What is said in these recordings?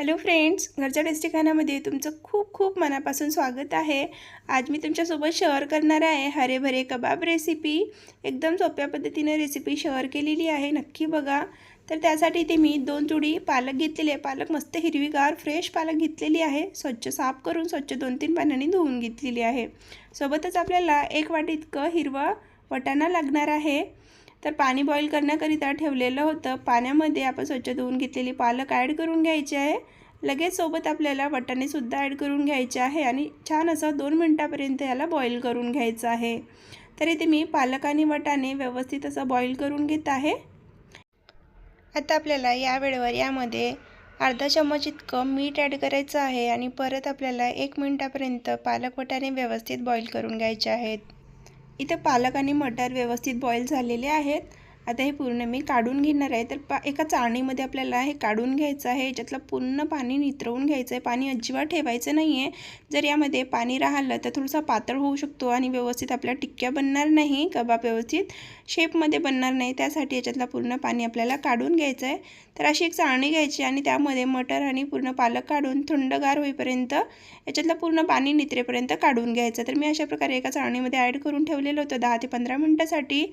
Hello friends घरच्या tasty खाण्यामध्ये तुमचं खूप खूप मनापासून स्वागत आहे. आज मी तुमच्यासोबत शेअर करणार आहे हरेभरे कबाब रेसिपी एकदम सोप्या पद्धतीने रेसिपी शेअर केलेली आहे नक्की बघा. तर त्यासाठी इथे मी दोन चुडी पालक घेतलेली आहे. पालक मस्त हिरवीगार फ्रेश पालक घेतलेली आहे. स्वच्छ साफ करून स्वच्छ दोन तीन पाण्याने धुवून घेतलेली आहे. सोबतच आपल्याला एक वाटी इतकं हिरवा वटाणा लागणार आहे. तर पाणी बॉईल करण्याकरिता ठेवलेलं होतं. पाण्यामध्ये आपण स्वच्छ धुवून घेतलेली पालक ॲड करून घ्यायची आहे. लगेच सोबत आपल्याला वटाणेसुद्धा ॲड करून घ्यायचे आहे आणि छान असं दोन मिनटापर्यंत याला बॉईल करून घ्यायचं आहे. तर इथे मी पालक आणि वटाणे व्यवस्थित असं बॉईल करून घेत आहे. आता आपल्याला या वेळेवर यामध्ये अर्धा चम्मच इतकं मीठ ॲड करायचं आहे आणि परत आपल्याला एक मिनटापर्यंत पालक वटाणे व्यवस्थित बॉईल करून घ्यायचे आहेत. इथं पालक आणि मटर व्यवस्थित बॉईल झालेले आहेत. आता हे पूर्ण मी काढून घेणार आहे. तर पा एका चाळणीमध्ये आपल्याला हे काढून घ्यायचं आहे. याच्यातलं पूर्ण पाणी नितरवून घ्यायचं आहे. पाणी अजिबात ठेवायचं नाही आहे जर यामध्ये पाणी राहिलं तर थोडंसं पातळ होऊ शकतो आणि व्यवस्थित आपल्या टिक्क्या बनणार नाही. कबाब व्यवस्थित. शेपमध्ये बनणार नाही त्यासाठी याच्यातलं पूर्ण पाणी आपल्याला काढून घ्यायचं आहे. तर अशी एक चाळणी घ्यायची आणि त्यामध्ये मटर आणि पूर्ण पालक काढून थंडगार होईपर्यंत याच्यातलं पूर्ण पाणी नित्रेपर्यंत काढून घ्यायचं. तर मी अशा प्रकारे एका चाळणीमध्ये ॲड करून ठेवलेलं होतं. दहा ते पंधरा मिनटासाठी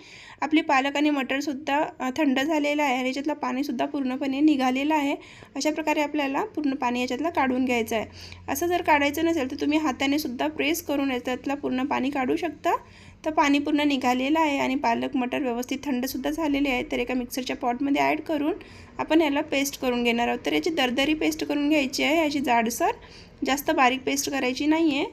आपली पालक आणि मटरसुद्धा थंड झालेलं आहे आणि याच्यातलं पाणीसुद्धा पूर्णपणे निघालेलं आहे. अशा प्रकारे आपल्याला पूर्ण पाणी याच्यातलं काढून घ्यायचं आहे. असं जर काढायचं नसेल तर तुम्ही हाताने सुद्धा प्रेस करून याच्यातलं पूर्ण पाणी काढू शकता. तर पाणी पूर्ण निघालेलं आहे आणि पालक मटर व्यवस्थित थंडसुद्धा झालेले आहे तर एका मिक्सरच्या पॉटमध्ये ॲड करून आपण याला पेस्ट करून घेणार आहोत. तर याची दरदरी पेस्ट करून घ्यायची आहे. याची जाडसर जास्त बारीक पेस्ट करायची नाही आहे.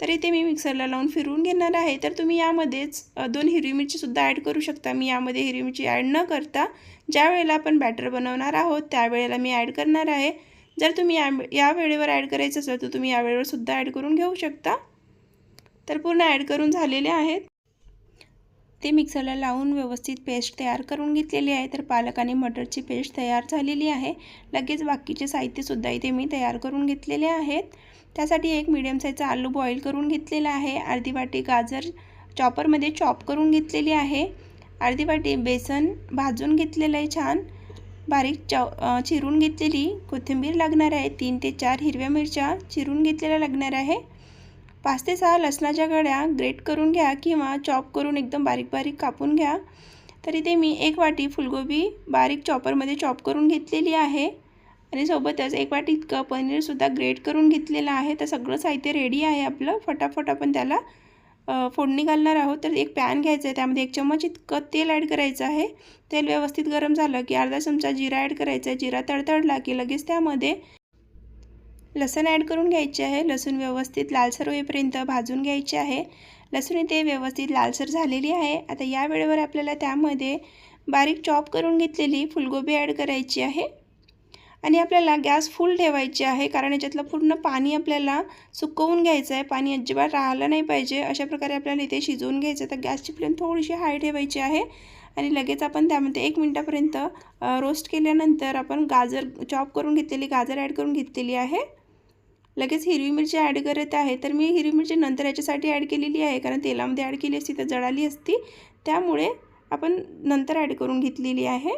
तर इथे मी मिक्सरला लावून फिरवून घेणार आहे. तर तुम्ही यामध्येच दोन हिरवी मिरचीसुद्धा ॲड करू शकता. मी यामध्ये हिरवी मिरची ॲड न करता ज्या वेळेला आपण बॅटर बनवणार आहोत त्यावेळेला मी ॲड करणार आहे. जर तुम्ही या या वेळेवर ॲड करायचं असेल तर तुम्ही या वेळेवर सुद्धा ॲड करून घेऊ शकता. तर पूर्ण ॲड करून झालेले आहेत. ते मिक्सरला लावून व्यवस्थित पेस्ट तयार करून घेतलेली आहे. तर पालक आणि मटरची पेस्ट तयार झालेली आहे. लगेच बाकीचे साहित्यसुद्धा इथे मी तयार करून घेतलेले आहेत. त्यासाठी एक मिडियम साईजचा आलू बॉईल करून घेतलेला आहे. अर्धी वाटी गाजर चॉपरमध्ये चॉप करून घेतलेली आहे. अर्धी वाटी बेसन भाजून घेतलेलं आहे छान. बारीक चव चिरून घेतलेली कोथिंबीर लागणार आहे. तीन ते चार हिरव्या मिरच्या चिरून घेतलेल्या लागणार आहे. पाच ते सहा लसणाच्या गड्या ग्रेट करून घ्या किंवा चॉप करून एकदम बारीक बारीक कापून घ्या. तर इथे मी एक वाटी फुलगोबी बारीक चॉपरमध्ये चॉप करून घेतलेली आहे. आणि सोबतच एक वाटी इतकं पनीरसुद्धा ग्रेट करून घेतलेलं आहे. तर सगळं साहित्य रेडी आहे आपलं. फटाफट आपण त्याला फोडणी घालणार आहोत. तर एक पॅन घ्यायचं आहे. त्यामध्ये एक चम्मच इतकं तेल ॲड करायचं आहे. तेल व्यवस्थित गरम झालं की अर्धा चमचा जिरा ॲड करायचा आहे. जिरा तडतडला की लगेच त्यामध्ये लसण ॲड करून घ्यायचे आहे. लसूण व्यवस्थित लालसर होईपर्यंत भाजून घ्यायचे आहे. लसूण इथे व्यवस्थित लालसर झालेली आहे. आता या वेळेवर आपल्याला त्यामध्ये बारीक चॉप करून घेतलेली फुलगोबी ॲड करायची आहे. आणि आपल्याला गॅस फुल ठेवायची आहे कारण याच्यातलं पूर्ण पाणी आपल्याला सुकवून घ्यायचं आहे. पाणी अजिबात राहिलं नाही पाहिजे. अशा प्रकारे आपल्याला इथे शिजवून घ्यायचं तर गॅसची फ्लेम थोडीशी हाय ठेवायची आहे. आणि लगेच आपण त्यामध्ये एक मिनटापर्यंत रोस्ट केल्यानंतर आपण गाजर चॉप करून घेतलेली गाजर ॲड करून घेतलेली आहे. लगेच हिरवी मिरची ॲड करत आहे. तर मी हिरवी मिरची नंतर याच्यासाठी ॲड केलेली आहे. कारण तेलामध्ये ॲड केली असती तर जळाली असती. त्यामुळे आपण नंतर ॲड करून घेतलेली आहे.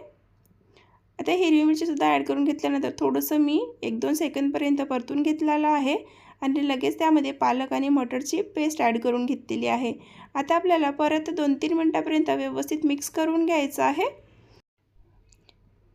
आता हिरवी मिरचीसुद्धा ॲड करून घेतल्यानंतर थोडंसं मी एक दोन सेकंदपर्यंत परतून घेतलेलं आहे. आणि लगेच त्यामध्ये पालक आणि मटरची पेस्ट ॲड करून घेतलेली आहे. आता आपल्याला परत दोन तीन मिनटापर्यंत व्यवस्थित मिक्स करून घ्यायचं आहे.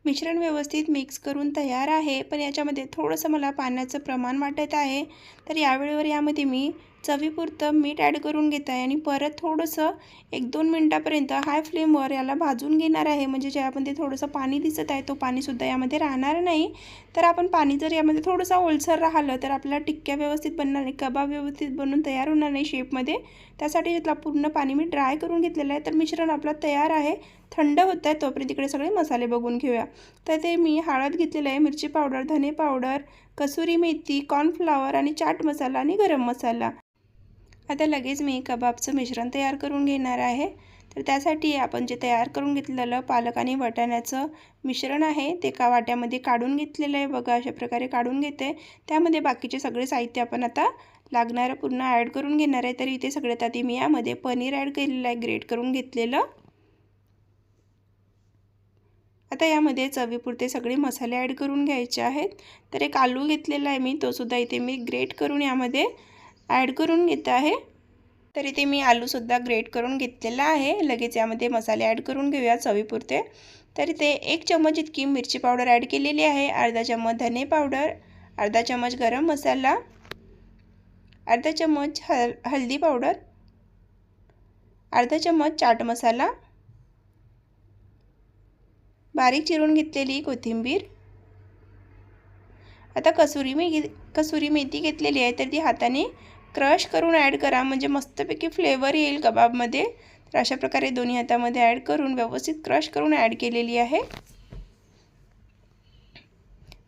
मिश्रण व्यवस्थित मिक्स करून तयार आहे. पण याच्यामध्ये थोडंसं मला पाण्याचं प्रमाण वाटत आहे. तर यावेळेवर यामध्ये मी चवीपुरतं मीठ ॲड करून घेत आहे आणि परत थोडंसं एक दोन मिनटापर्यंत हाय फ्लेमवर याला भाजून घेणार आहे. म्हणजे ज्यामध्ये थोडंसं पाणी दिसत आहे तो पाणीसुद्धा यामध्ये राहणार नाही. तर आपण पाणी जर यामध्ये थोडंसं ओलसर राहिलं तर आपल्याला टिक्क्या व्यवस्थित बनणार नाही कबाब व्यवस्थित बनून तयार होणार नाही शेपमध्ये त्यासाठी यातला पूर्ण पाणी मी ड्राय करून घेतलेलं आहे. तर मिश्रण आपलं तयार आहे थंड होत आहे तोपर्यंत तिकडे सगळे मसाले बघून घेऊया. तर ते मी हळद घेतलेलं आहे मिरची पावडर धने पावडर कसुरी मेथी कॉर्नफ्लावर आणि चाट मसाला आणि गरम मसाला. आता लगेच मी कबाबचं मिश्रण तयार करून घेणार आहे. तर त्यासाठी आपण जे तयार करून घेतलेलं पालक आणि वाटाण्याचं मिश्रण आहे ते का वाट्यामध्ये काढून घेतलेलं आहे. बघा अशा प्रकारे काढून घेते. त्यामध्ये बाकीचे सगळे साहित्य आपण आता लागणारं पूर्ण ॲड करून घेणार आहे. तर इथे सगळ्यात आधी मी यामध्ये पनीर ॲड केलेलं आहे. ग्रेट करून घेतलेलं. आता यामध्ये चवीपुरते सगळे मसाले ॲड करून घ्यायचे आहेत. तर एक आलू घेतलेला आहे मी. तोसुद्धा इथे मी ग्रेट करून यामध्ये ॲड करून घेत आहे. तर इथे मी आलूसुद्धा ग्रेट करून घेतलेला आहे. लगेच यामध्ये मसाले ॲड करून घेऊया चवीपुरते. तर इथे एक चम्मच इतकी मिरची पावडर ॲड केलेली आहे. अर्धा चम्मच धने पावडर अर्धा चम्मच गरम मसाला अर्धा चम्मच हल हल्दी पावडर अर्धा चम्मच चाट मसाला बारीक चिरून घेतलेली कोथिंबीर. आता कसुरी मी कसुरी मेथी घेतलेली आहे तर ती हाताने क्रश करून ॲड करा. म्हणजे मस्तपैकी फ्लेवर येईल कबाबमध्ये. तर अशा प्रकारे दोन्ही हातामध्ये ॲड करून व्यवस्थित क्रश करून ॲड केलेली आहे.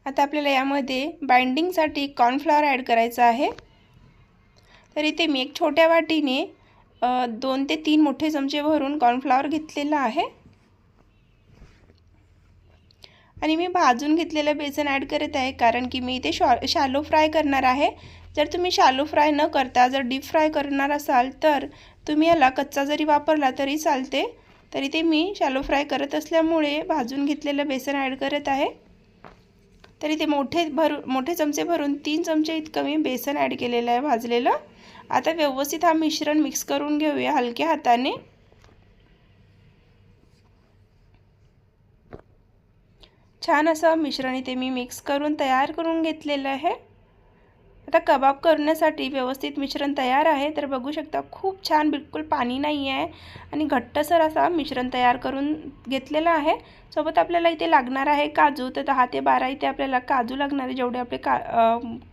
आता आपल्याला यामध्ये बाइंडिंगसाठी कॉर्नफ्लॉवर ॲड करायचं आहे. तर इथे मी एक छोट्या वाटीने दोन ते तीन मोठे चमचे भरून कॉर्नफ्लॉवर घेतलेला आहे. आणि मी भाजून घेतलेलं बेसन ॲड करत आहे कारण की मी इथे शॉ शालो फ्राय करणार आहे. जर तुम्ही शालो फ्राय न करता जर डीप फ्राय करणार असाल तर तुम्ही याला कच्चा जरी वापरला तरी चालते. तरी ते मी शालो फ्राय करत असल्यामुळे भाजून घेतलेलं बेसन ॲड करत आहे. तरी ते मोठे भरू मोठे चमचे भरून तीन चमचे इतकं मी बेसन ॲड केलेलं आहे भाजलेलं. आता व्यवस्थित हा मिश्रण मिक्स करून घेऊया हलक्या हाताने. छान असं मिश्रण इथे मी मिक्स करून तयार करून घेतलेलं आहे. आता कबाब करण्यासाठी व्यवस्थित मिश्रण तयार आहे तर बघू शकता खूप छान बिलकुल पाणी नाही आहे आणि घट्टसर असा मिश्रण तयार करून घेतलेलं आहे. सोबत आपल्याला इथे लागणार आहे काजू तर दहा ते बारा इथे आपल्याला काजू लागणार आहे. जेवढे आपले का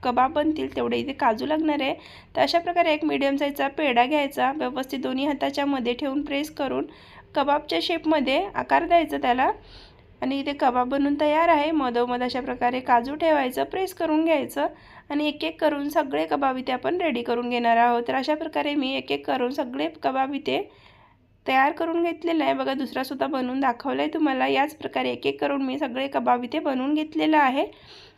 कबाब बनतील तेवढे इथे काजू लागणार आहे. तर अशा प्रकारे एक मिडियम साईजचा पेढा घ्यायचा व्यवस्थित दोन्ही हाताच्यामध्ये ठेवून प्रेस करून कबाबच्या शेपमध्ये आकार द्यायचा त्याला. आणि इथे कबाब बनून तयार आहे. मधोमध अशा प्रकारे काजू ठेवायचं प्रेस करून घ्यायचं आणि एक एक करून सगळे कबाब इथे आपण रेडी करून घेणार आहोत. तर अशा प्रकारे मी एक एक करून सगळे कबाब इथे तयार करून घेतलेलं आहे. बघा दुसरासुद्धा बनवून दाखवलं आहे तुम्हाला. याच प्रकारे एक एक करून मी सगळे कबाब इथे बनवून घेतलेलं आहे.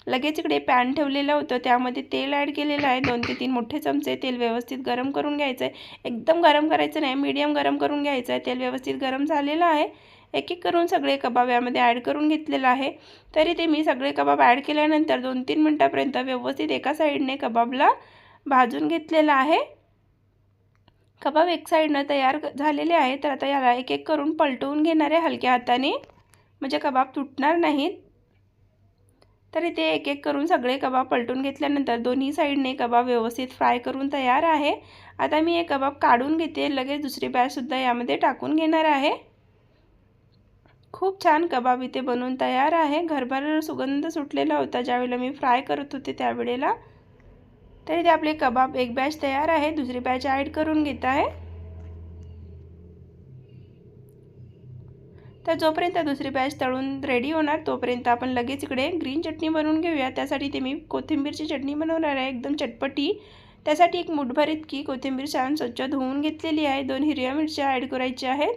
लगेच इकडे पॅन ठेवलेलं होतं. त्यामध्ये तेल ॲड केलेलं आहे. दोन ते तीन मोठे चमचे तेल व्यवस्थित गरम करून घ्यायचं आहे एकदम गरम करायचं नाही. मीडियम गरम करून घ्यायचं आहे तेल व्यवस्थित गरम झालेलं आहे. एक एक करून सगळे कबाब यामध्ये ॲड करून घेतलेलं आहे. तरी ते मी सगळे कबाब ॲड केल्यानंतर दोन तीन मिनटापर्यंत व्यवस्थित एका साईडने कबाबला भाजून घेतलेलं आहे. कबाब एक साईडनं तयार झालेले आहे तर आता याला एक एक करून पलटवून घेणार आहे हलक्या हाताने म्हणजे कबाब तुटणार नाहीत. तर इथे एक एक करून सगळे कबाब पलटून घेतल्यानंतर दोन्ही साईडने कबाब व्यवस्थित फ्राय करून तयार आहे. आता मी हे कबाब काढून घेते लगेच दुसरी बॅचसुद्धा यामध्ये टाकून घेणार आहे. खूप छान कबाब इथे बनवून तयार आहे. घरभर सुगंध सुटलेला होता ज्यावेळेला मी फ्राय करत होते त्यावेळेला. तर इथे आपले कबाब एक बॅच तयार आहे दुसरी बॅच ॲड करून घेत आहे. तर जोपर्यंत दुसरी बॅच तळून रेडी होणार तोपर्यंत आपण लगेच इकडे ग्रीन चटणी बनवून घेऊया. त्यासाठी ते मी कोथिंबीरची चटणी बनवणार आहे एकदम चटपटी. त्यासाठी एक मुठभर इतकी कोथिंबीर छान स्वच्छ धुवून घेतलेली आहे. दोन हिरव्या मिरच्या ॲड करायच्या आहेत.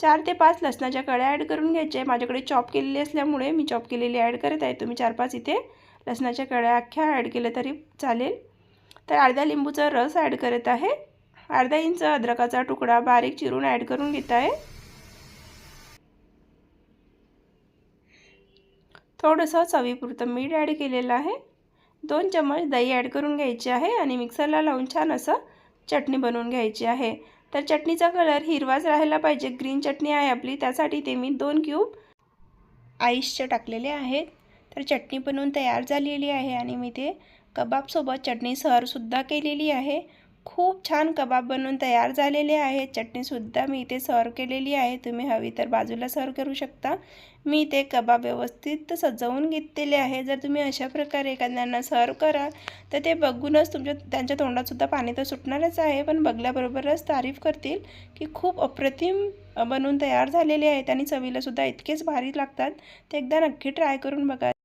चार ते पाच लसणाच्या कळ्या ॲड करून घ्यायच्या आहे माझ्याकडे चॉप केलेली असल्यामुळे मी चॉप केलेली ॲड करत आहे. तुम्ही चार पाच इथे लसणाच्या कळ्या अख्ख्या ॲड केलं तरी चालेल. तर अर्ध्या लिंबूचा रस ॲड करत आहे. अर्धा इंच अद्रकाचा तुकडा बारीक चिरून ॲड करून घेत आहे. थोडंसं चवीपुरतं मीठ ॲड केलेलं आहे. दोन चम्मच दही ॲड करून घ्यायची आहे आणि मिक्सरला लावून छान असं चटणी बनवून घ्यायची आहे. तर चटणीचा कलर हिरवाच राहायला पाहिजे. ग्रीन चटणी आहे आपली. त्यासाठी ते मी दोन क्यूब आईसचे टाकलेले आहेत. तर चटणी बनवून तयार झालेली आहे आणि मी ते कबाबसोबत चटणी सरसुद्धा केलेली आहे. खूप छान कबाब बनवून तयार झालेले आहेत चटणीसुद्धा मी इथे सर्व केलेली आहे. तुम्ही हवी तर बाजूला सर्व करू शकता. मी इथे कबाब व्यवस्थित सजवून घेतलेले आहे. जर तुम्ही अशा प्रकारे एखाद्यांना सर्व करा तर ते बघूनच तुमच्या त्यांच्या तोंडातसुद्धा पाणी तर सुटणारच आहे. पण बघल्याबरोबरच तारीफ करतील की खूप अप्रतिम बनवून तयार झालेले आहेत आणि चवीलासुद्धा इतकेच भारी लागतात. ते एकदा नक्की ट्राय करून बघा.